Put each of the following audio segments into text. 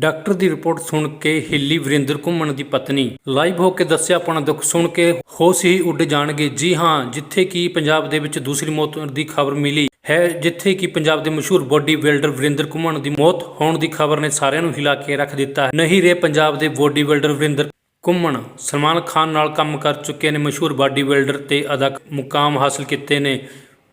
Doctor ਦੀ report ਸੁਣ ਕੇ ਹਿੱਲੀ ਵਰਿੰਦਰ ਘੁੰਮਣ ਦੀ ਪਤਨੀ ਲਾਈਵ ਹੋ ਕੇ ਦੱਸਿਆ, ਆਪਣਾ ਦੁੱਖ ਸੁਣ ਕੇ ਹੋਸ਼ ਹੀ ਉੱਡ ਜਾਣਗੇ। ਜੀ ਹਾਂ, ਜਿੱਥੇ ਕਿ ਪੰਜਾਬ ਦੇ ਵਿੱਚ ਦੂਸਰੀ ਮੌਤ ਦੀ ਖਬਰ ਮਿਲੀ ਹੈ, ਜਿੱਥੇ ਕਿ ਪੰਜਾਬ ਦੇ ਮਸ਼ਹੂਰ ਬੋਡੀ ਬਿਲਡਰ ਵਰਿੰਦਰ ਘੁੰਮਣ ਦੀ ਮੌਤ ਹੋਣ ਦੀ ਖਬਰ ਨੇ ਸਾਰਿਆਂ ਨੂੰ ਹਿਲਾ ਕੇ ਰੱਖ ਦਿੱਤਾ ਹੈ। ਨਹੀਂ ਰਹੇ ਪੰਜਾਬ ਦੇ ਬੋਡੀ ਬਿਲਡਰ ਵਰਿੰਦਰ ਘੁੰਮਣ। ਸਲਮਾਨ ਖਾਨ ਨਾਲ ਕੰਮ ਕਰ ਚੁੱਕੇ ਨੇ ਮਸ਼ਹੂਰ ਬਾਡੀ ਬਿਲਡਰ ਤੇ ਅਦਕ ਮੁਕਾਮ ਹਾਸਲ ਕੀਤੇ ਨੇ।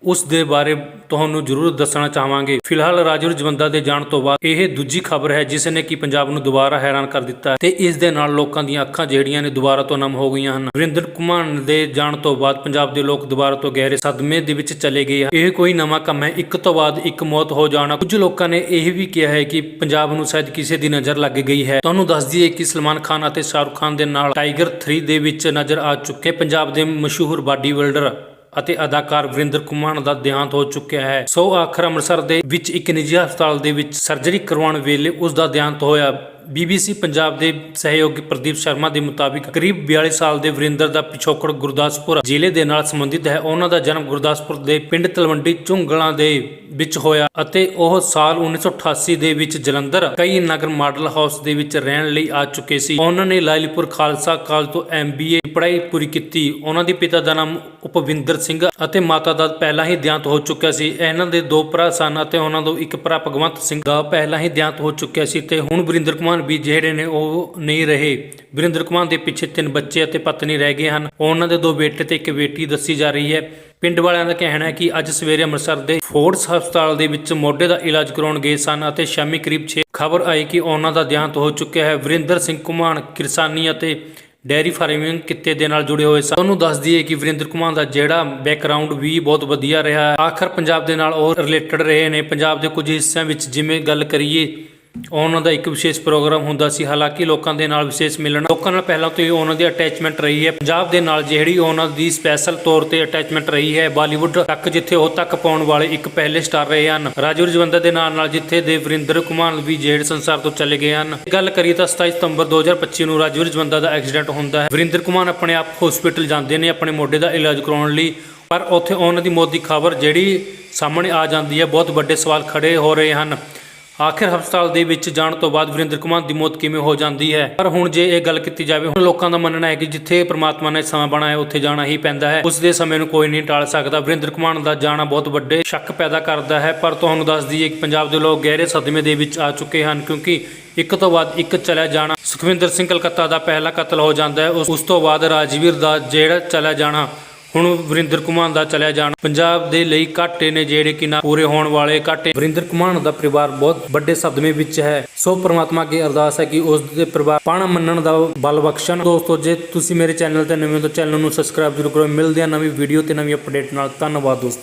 ਉਸ ਦੇ ਬਾਰੇ ਤੁਹਾਨੂੰ ਜ਼ਰੂਰ ਦੱਸਣਾ ਚਾਹਾਂਗੇ। ਫਿਲਹਾਲ ਰਾਜੂ ਰਜਵੰਦਾ ਦੇ ਜਾਣ ਤੋਂ ਬਾਅਦ ਇਹ ਦੂਜੀ ਖਬਰ ਹੈ, ਜਿਸ ਨੇ ਕਿ ਪੰਜਾਬ ਨੂੰ ਦੁਬਾਰਾ ਹੈਰਾਨ ਕਰ ਦਿੱਤਾ ਤੇ ਇਸ ਦੇ ਨਾਲ ਲੋਕਾਂ ਦੀਆਂ ਅੱਖਾਂ ਜਿਹੜੀਆਂ ਨੇ ਦੁਬਾਰਾ ਤੋਂ ਨਮ ਹੋ ਗਈਆਂ ਹਨ। ਵਰਿੰਦਰ ਕੁਮਾਰ ਦੇ ਜਾਣ ਤੋਂ ਬਾਅਦ ਪੰਜਾਬ ਦੇ ਲੋਕ ਦੁਬਾਰਾ ਤੋਂ ਗਹਿਰੇ ਸਦਮੇ ਦੇ ਵਿੱਚ ਚਲੇ ਗਏ ਇਹ ਕੋਈ ਨਵਾਂ ਕੰਮ ਹੈ, ਇੱਕ ਤੋਂ ਬਾਅਦ ਇੱਕ ਮੌਤ ਹੋ ਜਾਣਾ। ਕੁਝ ਲੋਕਾਂ ਨੇ ਇਹ ਵੀ ਕਿਹਾ ਹੈ ਕਿ ਪੰਜਾਬ ਨੂੰ ਸ਼ਾਇਦ ਕਿਸੇ ਦੀ ਨਜ਼ਰ ਲੱਗ ਗਈ ਹੈ। ਤੁਹਾਨੂੰ ਦੱਸ ਦਈਏ ਕਿ ਸਲਮਾਨ ਖਾਨ ਅਤੇ ਸ਼ਾਹਰੁਖ ਖਾਨ ਦੇ ਨਾਲ ਟਾਈਗਰ 3 ਦੇ ਵਿੱਚ ਨਜ਼ਰ ਆ ਚੁੱਕੇ ਪੰਜਾਬ ਦੇ ਮਸ਼ਹੂਰ ਬਾਡੀ ਬਿਲਡਰ ਅਤੇ ਅਦਾਕਾਰ ਵਰਿੰਦਰ ਕੁਮਾਰ ਦਾ ਦੇਹਾਂਤ ਹੋ ਚੁੱਕਿਆ ਹੈ। ਸੋ ਆਖਰ ਅੰਮ੍ਰਿਤਸਰ ਦੇ ਵਿੱਚ ਇੱਕ ਨਿੱਜੀ ਹਸਪਤਾਲ ਦੇ ਵਿੱਚ ਸਰਜਰੀ ਕਰਵਾਉਣ ਵੇਲੇ ਉਸ ਦਾ ਦੇਹਾਂਤ ਹੋਇਆ। ਬੀਬੀਸੀ ਪੰਜਾਬ ਦੇ ਸਹਿਯੋਗੀ ਪ੍ਰਦੀਪ ਸ਼ਰਮਾ ਦੇ ਮੁਤਾਬਿਕ ਕਰੀਬ 42 ਸਾਲ ਦੇ ਵਰਿੰਦਰ ਦਾ ਪਿਛੋਕੜ ਗੁਰਦਾਸਪੁਰ ਜ਼ਿਲ੍ਹੇ ਦੇ ਨਾਲ ਸੰਬੰਧਿਤ ਹੈ। ਉਹਨਾਂ ਦਾ ਜਨਮ ਗੁਰਦਾਸਪੁਰ ਦੇ ਪਿੰਡ ਤਲਵੰਡੀ ਝੁੰਗਲਾਂ ਦੇ ਵਿੱਚ ਹੋਇਆ ਅਤੇ ਉਹ ਸਾਲ 1988 ਦੇ ਵਿੱਚ ਜਲੰਧਰ ਕਈ ਨਗਰ ਮਾਡਲ ਹਾਊਸ ਦੇ ਵਿੱਚ ਰਹਿਣ ਲਈ ਆ ਚੁੱਕੇ ਸੀ। ਉਹਨਾਂ ਨੇ ਲਾਇਲਪੁਰ ਖਾਲਸਾ ਕਾਲਜ ਤੋਂ ਐਮਬੀਏ ਪੜ੍ਹਾਈ ਪੂਰੀ ਕੀਤੀ। ਉਹਨਾਂ ਦੇ ਪਿਤਾ ਦਾ ਨਾਮ ਉਪਵਿੰਦਰ ਸਿੰਘ ਅਤੇ ਮਾਤਾ ਦਾ ਪਹਿਲਾਂ ਹੀ ਦਿਆਂਤ ਹੋ ਚੁੱਕਿਆ ਸੀ। ਇਹਨਾਂ ਦੇ ਦੋ ਭਰਾ ਸਨ ਅਤੇ ਉਹਨਾਂ ਤੋਂ ਇੱਕ ਭਰਾ ਭਗਵੰਤ ਸਿੰਘ ਦਾ ਪਹਿਲਾਂ ਹੀ ਦਿਆਂਤ ਹੋ ਚੁੱਕਿਆ ਸੀ ਤੇ ਹੁਣ ਵਰਿੰਦਰ ਕੁਮਾਰ ਵੀ ਜਿਹੜੇ ਨੇ ਉਹ ਨਹੀਂ ਰਹੇ। ਵਰਿੰਦਰ ਕੁਮਾਰ ਦੇ ਪਿੱਛੇ ਤਿੰਨ ਬੱਚੇ ਅਤੇ ਪਤਨੀ ਰਹਿ ਗਏ ਹਨ। ਉਹਨਾਂ ਦੇ ਦੋ ਬੇਟੇ ਤੇ ਇੱਕ ਬੇਟੀ ਦੱਸੀ ਜਾ ਰਹੀ ਹੈ। ਪਿੰਡ ਵਾਲਿਆਂ ਦਾ ਕਹਿਣਾ ਹੈ ਕਿ ਅੱਜ ਸਵੇਰੇ ਅੰਮ੍ਰਿਤਸਰ ਦੇ ਫੋਰਟਸ ਹਸਪਤਾਲ ਦੇ ਵਿੱਚ ਮੋਢੇ ਦਾ ਇਲਾਜ ਕਰਾਉਣ ਗਏ ਸਨ ਅਤੇ ਸ਼ਾਮੀ ਕਰੀਬ 6 ਖਬਰ ਆਈ ਕਿ ਉਹਨਾਂ ਦਾ ਦੇਹਾਂਤ ਹੋ ਚੁੱਕਿਆ ਹੈ। ਵਰਿੰਦਰ ਸਿੰਘ ਕੁਮਾਨ ਕਿਰਸਾਨੀ ਅਤੇ ਡੈਰੀ ਫਾਰਮਿੰਗ ਕਿੱਤੇ ਦੇ ਨਾਲ ਜੁੜੇ ਹੋਏ ਸਨ। ਉਹਨੂੰ ਦੱਸ ਦਈਏ ਕਿ ਵਰਿੰਦਰ ਕੁਮਾਰ ਦਾ ਜਿਹੜਾ ਬੈਕਗ੍ਰਾਉਂਡ ਵੀ ਬਹੁਤ ਵਧੀਆ ਰਿਹਾ। ਆਖਰ ਪੰਜਾਬ ਦੇ ਨਾਲ ਉਹ ਰਿਲੇਟਡ ਰਹੇ ਨੇ। ਪੰਜਾਬ ਦੇ ਕੁਝ ਹਿੱਸਿਆਂ ਵਿੱਚ ਜਿਵੇਂ ਗੱਲ ਕਰੀਏ ਉਹਨਾਂ ਦਾ ਇੱਕ ਵਿਸ਼ੇਸ਼ ਪ੍ਰੋਗਰਾਮ ਹੁੰਦਾ ਸੀ। ਹਾਲਾਂਕਿ ਲੋਕਾਂ ਦੇ ਨਾਲ ਵਿਸ਼ੇਸ਼ ਮਿਲਣ ਲੋਕਾਂ ਨਾਲ ਪਹਿਲਾਂ ਤੋਂ ਹੀ ਉਹਨਾਂ ਦੀ ਅਟੈਚਮੈਂਟ ਰਹੀ ਹੈ। ਪੰਜਾਬ ਦੇ ਨਾਲ ਜਿਹੜੀ ਉਹਨਾਂ ਦੀ ਸਪੈਸ਼ਲ ਤੌਰ ਤੇ ਅਟੈਚਮੈਂਟ ਰਹੀ ਹੈ, ਬਾਲੀਵੁੱਡ ਤੱਕ ਜਿੱਥੇ ਉਹ ਤੱਕ ਪਾਉਣ ਵਾਲੇ ਇੱਕ ਪਹਿਲੇ ਸਟਾਰ ਰਹੇ ਹਨ। ਰਾਜੂ ਰਜਵੰਦਰ ਦੇ ਨਾਲ ਨਾਲ ਜਿੱਥੇ ਦੇ ਵਰਿੰਦਰ ਕੁਮਾਰ ਵੀ ਜਿਹੜੇ ਸੰਸਾਰ ਤੋਂ ਚਲੇ ਗਏ ਹਨ। ਗੱਲ ਕਰੀਏ ਤਾਂ 27 ਸਤੰਬਰ 2025 ਨੂੰ ਰਾਜੂ ਰਜਵੰਦਰ ਦਾ ਐਕਸੀਡੈਂਟ ਹੁੰਦਾ ਹੈ। ਵਰਿੰਦਰ ਕੁਮਾਰ ਆਪਣੇ ਆਪ ਹਸਪੀਟਲ ਜਾਂਦੇ ਨੇ, ਆਪਣੇ ਮੋਢੇ ਦਾ ਇਲਾਜ ਕਰਾਉਣ ਲਈ। ਪਰ ਉੱਥੇ ਉਹਨਾਂ ਦੀ ਮੌਤ ਦੀ ਖਬਰ ਜਿਹੜੀ ਸਾਹਮਣੇ ਆ ਜਾਂਦੀ ਹੈ, ਬਹੁਤ ਵੱਡੇ ਸਵਾਲ ਖੜੇ ਹੋ ਰਹੇ ਹਨ। ਆਖਿਰ ਹਸਪਤਾਲ ਦੇ ਵਿੱਚ ਜਾਣ ਤੋਂ ਬਾਅਦ ਵਰਿੰਦਰ ਕੁਮਾਰ ਦੀ ਮੌਤ ਕਿਵੇਂ ਹੋ ਜਾਂਦੀ ਹੈ? ਪਰ ਹੁਣ ਜੇ ਇਹ ਗੱਲ ਕੀਤੀ ਜਾਵੇ, ਹੁਣ ਲੋਕਾਂ ਦਾ ਮੰਨਣਾ ਹੈ ਕਿ ਜਿੱਥੇ ਪ੍ਰਮਾਤਮਾ ਨੇ ਸਮਾਂ ਬਣਾਇਆ, ਉੱਥੇ ਜਾਣਾ ਹੀ ਪੈਂਦਾ ਹੈ। ਉਸ ਦੇ ਸਮੇਂ ਨੂੰ ਕੋਈ ਨਹੀਂ ਟਾਲ ਸਕਦਾ। ਵਰਿੰਦਰ ਕੁਮਾਰ ਦਾ ਜਾਣਾ ਬਹੁਤ ਵੱਡੇ ਸ਼ੱਕ ਪੈਦਾ ਕਰਦਾ ਹੈ। ਪਰ ਤੁਹਾਨੂੰ ਦੱਸ ਦਈਏ ਕਿ ਪੰਜਾਬ ਦੇ ਲੋਕ ਗਹਿਰੇ ਸਦਮੇ ਦੇ ਵਿੱਚ ਆ ਚੁੱਕੇ ਹਨ ਕਿਉਂਕਿ ਇੱਕ ਤੋਂ ਬਾਅਦ ਇੱਕ ਚਲਾ ਜਾਣਾ ਸੁਖਵਿੰਦਰ ਸਿੰਘ ਕਲਕੱਤਾ ਦਾ ਪਹਿਲਾ ਕਤਲ ਹੋ ਜਾਂਦਾ ਹੈ। ਉਸ ਉਸ ਤੋਂ ਬਾਅਦ ਰਾਜਵੀਰ ਦਾ ਜਿਹੜਾ ਚਲਾ ਜਾਣਾ ਹੁਣ ਵਰਿੰਦਰ ਕੁਮਾਨ ਦਾ ਚਲਿਆ ਜਾਣਾ। ਪੰਜਾਬ ਦੇ ਲਈ ਘਾਟੇ ਨੇ ਜਿਹੜੇ ਕਿ ਨਾ ਪੂਰੇ ਹੋਣ ਵਾਲੇ ਘਾਟੇ। ਵਰਿੰਦਰ ਕੁਮਾਨ ਦਾ ਪਰਿਵਾਰ ਬਹੁਤ ਵੱਡੇ ਸਦਮੇ ਵਿੱਚ ਹੈ। ਸੋ ਪ੍ਰਮਾਤਮਾ ਅੱਗੇ ਅਰਦਾਸ ਹੈ ਕਿ ਉਸ ਦੇ ਪਰਿਵਾਰ ਪਾਣਾ ਮੰਨਣ ਦਾ ਬਲ ਬਖਸ਼ਣ। ਦੋਸਤੋ, ਜੇ ਤੁਸੀਂ ਮੇਰੇ ਚੈਨਲ ਤੇ ਨਵੇਂ ਹੋ ਤਾਂ ਚੈਨਲ ਨੂੰ ਸਬਸਕ੍ਰਾਈਬ ਜ਼ਰੂਰ ਕਰੋ। ਮਿਲਦੇ ਹਾਂ ਨਵੀਂ ਵੀਡੀਓ ਤੇ ਨਵੀਂ ਅਪਡੇਟ ਨਾਲ। ਧੰਨਵਾਦ ਦੋਸਤੋ।